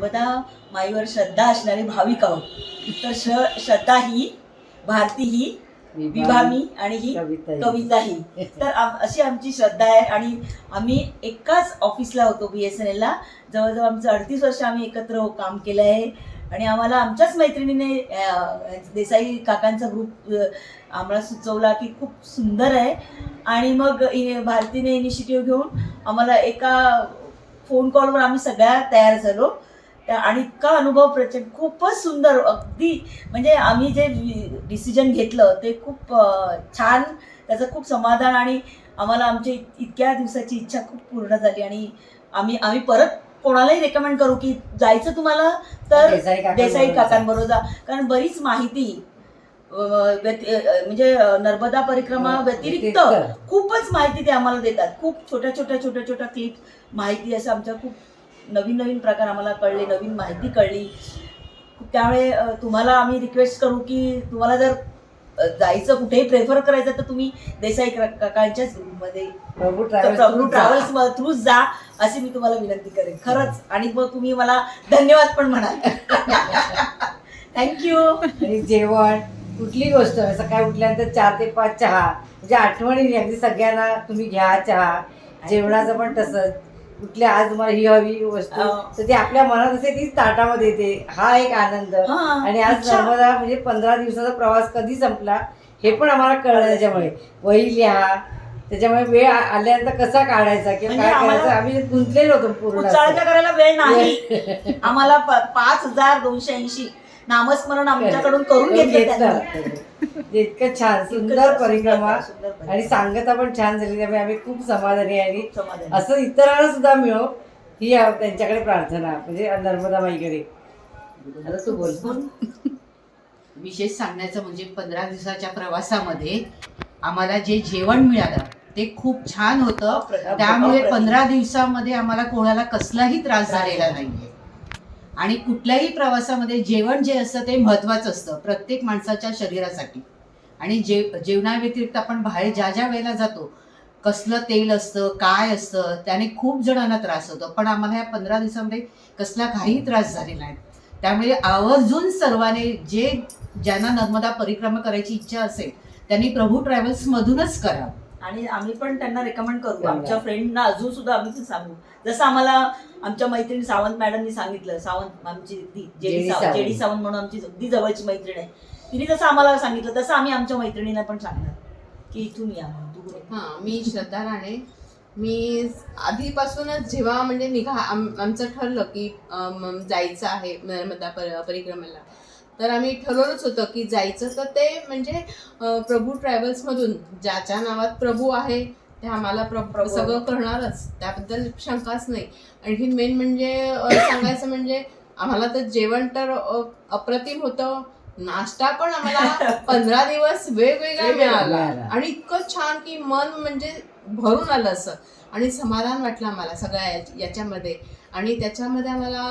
नर्मदा माईवर श्रद्धा असणारी भाविक आहोत. तर श श्रद्धा ही भारती ही विभामी आणि ही कविता ही. तर अशी आमची श्रद्धा आहे आणि आम्ही एकाच ऑफिसला होतो बी एस एन एलला जवळजवळ आमचं अडतीस वर्ष आम्ही एकत्र हो- काम केलं आहे. आणि आम्हाला आमच्याच मैत्रिणीने देसाई काकांचा ग्रुप आम्हाला सुचवला की खूप सुंदर आहे. आणि मग भारतीने इनिशिएटिव्ह घेऊन आम्हाला एका फोन कॉलवर आम्ही सगळ्या तयार झालो. आणि इतका अनुभव प्रचंड खूपच सुंदर अगदी म्हणजे आम्ही जे डिसिजन घेतलं ते खूप छान त्याचं खूप समाधान आणि आम्हाला आमची इतक्या दिवसाची इच्छा खूप पूर्ण झाली आणि आम्ही आम्ही परत कोणालाही रेकमेंड करू की जायचं तुम्हाला तर देसाई काकांबरोबर जा. कारण बरीच माहिती म्हणजे नर्मदा परिक्रमा हा, व्यतिरिक्त व्यतिरिक्त. खूपच माहिती ते आम्हाला देतात खूप छोट्या छोट्या छोट्या छोट्या क्लिप माहिती असं आमच्या खूप नवीन नवीन प्रकार आम्हाला कळले नवीन माहिती कळली. त्यामुळे तुम्हाला आम्ही रिक्वेस्ट करू की तुम्हाला जर जायचं कुठेही प्रेफर करायचं तर तुम्ही देसाई काकांच्याच ग्रुपमध्ये प्रभू ट्रॅव्हल्स प्रभू ट्रॅव्हल्स थ्रूच जा अशी मी तुम्हाला विनंती करेन. खरंच. आणि मग तुम्ही मला धन्यवाद पण म्हणाल. थँक्यू आणि जेवण कुठली गोष्ट? सकाळी उठल्यानंतर चार ते पाच चहा. म्हणजे आठवणी अगदी सगळ्यांना तुम्ही घ्या चहा. जेवणाचं पण तसंच. कुठल्या आज तुम्हाला ही हवी वस्तू. तर ती आपल्या मनात असते तीच ताटामध्ये येते. हा एक आनंद. आणि आज. नर्मदा म्हणजे पंधरा दिवसाचा प्रवास कधी संपला हे पण आम्हाला कळलं त्याच्यामुळे. वही लिहा. त्याच्यामुळे वेळ आल्यानंतर कसा काढायचा किंवा म्हणजे काय करायचं आम्ही गुंतलेलो होतो पूर्ण करायला वेळ नाही. आम्हाला पाच हजार दोनशे ऐंशी. नामस्मरण आमच्याकडून करून घेतलं त्यांनी. घेतलं इतकं छान सुंदर परिक्रमा सुंदर परिक्रमा. आणि सांगता पण छान झाली त्यामुळे आम्ही खूप समाधानी आहे आणि समाधानी. असं इतरांना सुद्धा मिळो ही आ- त्यांच्याकडे प्रार्थना म्हणजे नर्मदा माईकडे आता तू बोल विशेष सांगण्याचं म्हणजे पंधरा दिवसाच्या प्रवासामध्ये आम्हाला जे जेवण मिळालं ते खूप छान होतं अप्रतिम. त्यामुळे. पंधरा दिवसामध्ये आम्हाला कोणाला कसलाही त्रास झालेला नाहीये आणि कुठल्याही प्रवासामध्ये जेवण जे असतं ते महत्वाचं असतं प्रत्येक माणसाच्या शरीरासाठी. आणि जे जेवणाव्यतिरिक्त आपण बाहेर ज्या ज्या वेळेला जातो कसलं तेल असतं काय असतं त्याने खूप जणांना त्रास होतो. पण आम्हाला या पंधरा दिवसामध्ये कसला काही त्रास झालेला आहे त्यामुळे आवर्जून सर्वांनी जे ज्यांना नर्मदा परिक्रमा करायची इच्छा असेल त्यांनी प्रभू ट्रॅव्हल्समधूनच करावं आणि आम्ही पण त्यांना रेकमेंड करू. आमच्या फ्रेंडना अजून सुद्धा आम्ही ते सांगू जसं आम्हाला आमच्या मैत्रिणी सावंत मॅडमनी सांगितलं सावंत आमची ती जेडी सावंत सावंत. जेडी सावंत म्हणून आमची अगदी जवळची मैत्रीण आहे तिने जसं आम्हाला सांगितलं तसं आम्ही आमच्या मैत्रिणींना पण सांगणार की इथून या म्हणून. तू बरोबर. हां मी श्रद्धा राणे मी आधीपासूनच जेव्हा म्हणजे निघा आम आमचं ठरलं की जायचं आहे नर्मदा पर परिक्रमेला तर आम्ही ठरवलंच होतं की जायचं तर ते म्हणजे प्रभू ट्रॅव्हल्समधून ज्याच्या नावात प्रभू आहे ते आम्हाला प्र. सगळं करणारच त्याबद्दल शंकाच नाही. आणखी मेन म्हणजे सांगायचं म्हणजे आम्हाला तर जेवण तर अप्रतिम होतं. नाश्ता पण आम्हाला पंधरा दिवस वेगवेगळा मिळाला. आणि इतकं छान की मन म्हणजे भरून आलं असं. आणि समाधान वाटलं आम्हाला सगळ्या याच- याच्यामध्ये. आणि त्याच्यामध्ये आम्हाला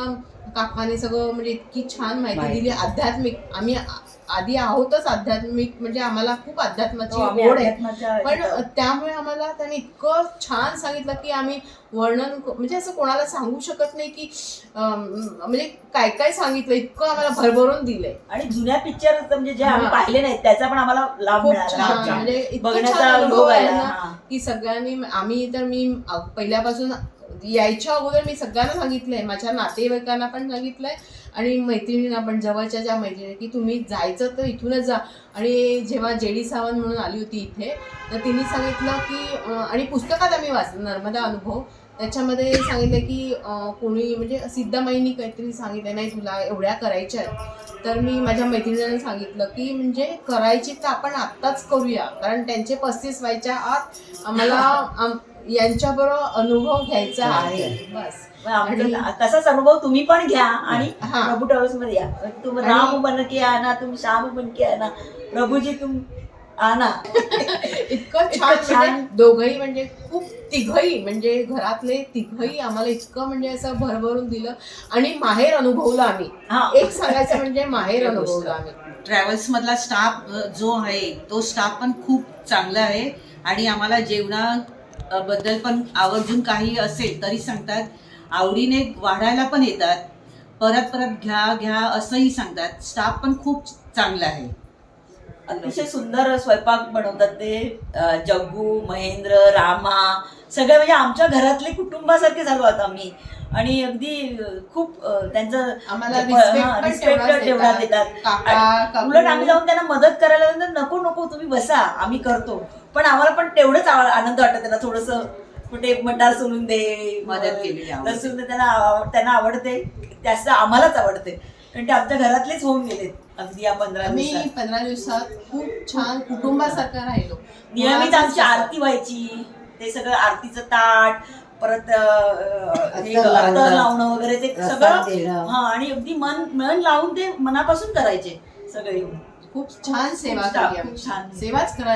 काकाने सगळं म्हणजे इतकी छान माहिती. दिली आध्यात्मिक आम्ही आधी आहोतच आध्यात्मिक म्हणजे आम्हाला खूप अध्यात्माची हो, ओढ आहे पण त्यामुळे आम्हाला त्याने इतकं छान सांगितलं की आम्ही वर्णन म्हणजे असं कोणाला सांगू शकत नाही की म्हणजे काय काय सांगितलं इतकं आम्हाला भरभरून दिलंय आणि जुन्या पिक्चर म्हणजे जे आम्ही. पाहिले नाहीत त्याचा पण आम्हाला लाभ. म्हणजे बघण्याचा अनुभव आहे ना. की सगळ्यांनी आम्ही तर मी पहिल्यापासून यायच्या अगोदर मी सगळ्यांना सांगितलंय माझ्या नातेवाईकांना पण सांगितलंय आणि मैत्रिणींना पण जवळच्या ज्या मैत्रिणी की तुम्ही जायचं तर इथूनच जा. आणि जेव्हा जेडी सावंत म्हणून आली होती इथे तर तिने सांगितलं की आणि पुस्तकात आम्ही वाचलं नर्मदा अनुभव. त्याच्यामध्ये सांगितलं की कोणी म्हणजे सिद्धमाईनी काहीतरी सांगितलं नाही तुला एवढ्या करायच्या आहेत. तर मी माझ्या मैत्रिणींना सांगितलं की म्हणजे करायची तर आपण आत्ताच करूया कारण त्यांचे पस्तीस व्हायच्या आत आम्हाला आम- यांच्याबरोबर अनुभव घ्यायचा आहे. बस. मग आमचं आणि- तसाच अनुभव तुम्ही पण घ्या आणि हा. प्रभू ट्रॅव्हल्समध्ये या. तुम राम बन के आना तुम श्याम बन के आना प्रभूजी तुम आना. इतकं इतकं छान छान. म्हणजे दोघही म्हणजे खूप तिघही म्हणजे घरातले तिघही आम्हाला इतकं म्हणजे असं भरभरून दिलं. आणि माहेर अनुभवलं आम्ही. हा. एक सांगायचं म्हणजे माहेर अनुभवलं आम्ही. ट्रॅव्हल्स मधला स्टाफ जो आहे तो स्टाफ पण खूप चांगला आहे. आणि आम्हाला जेवणा बद्दल पण आवर्जून काही असेल तरी सांगतात. आवडीने वाढायला पण येतात. परत परत घ्या घ्या असंही सांगतात. स्टाफ पण खूप चांगला आहे. अतिशय सुंदर स्वयंपाक बनवतात ते जग्गू महेंद्र रामा सगळे म्हणजे आमच्या घरातले कुटुंबासारखे झालो आता आम्ही. आणि अगदी खूप त्यांचं तेवढा देतात. उलट आम्ही जाऊन त्यांना मदत करायला नको नको तुम्ही बसा आम्ही करतो. पण आम्हाला पण तेवढंच आनंद वाटत त्यांना थोडस कुठे मटार सोलून दे मदत. लसूण दे, त्यांना त्यांना आवडते जास्त आम्हालाच आवडते. कारण ते आमच्या घरातलेच होऊन गेलेत अगदी या पंधरा दिवसात. पंधरा दिवसात खूप छान कुटुंबासारखं राहिलो. नियमित आमची आरती व्हायची ते सगळं आरतीचं ताट परत लावणं, वगैरे ते सगळं. हा आणि अगदी मन मन लावून ते मनापासून करायचे सगळे खूप छान सेवा खूप. छान. सेवाच करा